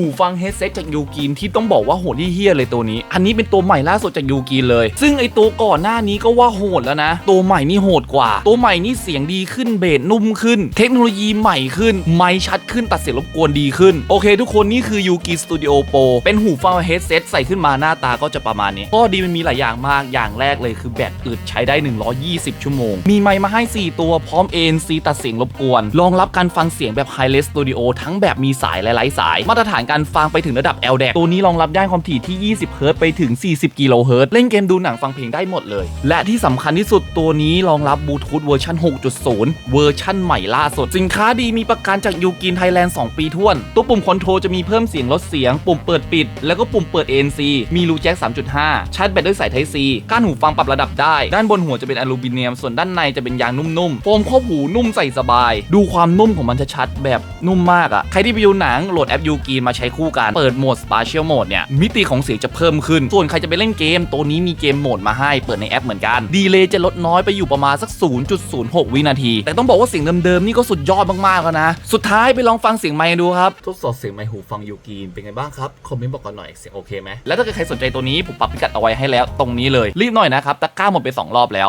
หูฟังเฮดเซตจากยูกินที่ต้องบอกว่าโหดเฮี้ยเลยตัวนี้ อันนี้เป็นตัวใหม่ล่าสุดจากยูกินเลย ซึ่งไอตัวก่อนหน้านี้ก็ว่าโหดแล้วนะ ตัวใหม่นี่โหดกว่า ตัวใหม่นี่เสียงดีขึ้นเบสนุ่มขึ้น เทคโนโลยีใหม่ขึ้น ไมค์ชัดขึ้นตัดเสียงรบกวนดีขึ้น โอเคทุกคนนี่คือยูกิสตูดิโอโปเป็นหูฟังเฮดเซตใส่ขึ้นมาหน้าตาก็จะประมาณนี้ข้อดีมันมีหลายอย่างมาก อย่างแรกเลยคือแบตอึดใช้ได้ 120 ชั่วโมง มีไมค์มาให้ 4 ตัวพร้อม ANC ตัดเสียงรบกวน รองรับการฟังเสียงแบบ Hi-Res Studio ทั้งแบบมีสายและไร้สาย มาตรฐานการฟังไปถึงระดับ LDAC ตัวนี้รองรับได้ความถี่ที่ 20 เฮิรต์ไปถึง 40 กิโลเฮิรต์เล่นเกมดูหนังฟังเพลงได้หมดเลย และที่สำคัญที่สุดตัวนี้รองรับบลูทูธเวอร์ชัน6.0 เวอร์ชันใหม่ล่าสุด สินค้าดีมีประกันจากยูกินไทยแลนด์2ปีท้วน ตัวปุ่มคอนโทรลจะมีเพิ่มเสียงลดเสียง ปุ่มเปิดปิด แล้วก็ปุ่มเปิด ANC มีรูแจ็ค 3.5 ชาร์จแบตด้วยสาย Type C ก้านหูฟังปรับระดับได้ ด้านบนหัวจะเป็นอลูมิเนียม ส่วนด้านในจะเป็นยางนุ่มๆ โฟมครอบหูนุ่มใส่สบาย ดูความนุ่มของมันชัดๆแบบนุ่มมากอะใครที่ไปดูหนังโหลดแอปยูกีนมาใช้คู่กัน เปิดโหมด Spatial Mode เนี่ย มิติของเสียงจะเพิ่มขึ้น ส่วนใครจะไปเล่นเกม ตัวนี้มีเกมโหมดมาให้เปิดในแอปเหมือนกัน ดีเลย์จะลดน้อยไปอยู่ประมาณสัก 0.06 วินาที แต่ต้องบอกว่าเสียงเดิมๆ นี่ก็สุดยอดมากๆแล้วนะ สุดท้ายไปลองฟังเสียงไมค์ดูครับ ทดสอบเสียงไมค์หูฟังยูกีนเป็นไงบ้างครับ คอมเมนต์บอกกันหน่อยเสียงโอเคไหมแล้วถ้าเกิดใครสนใจตัวนี้ผมปรับพิกัดเอาไว้ให้แล้ว ตรงนี้เลยรีบหน่อยนะครับตะกร้าหมดไปสองรอบแล้ว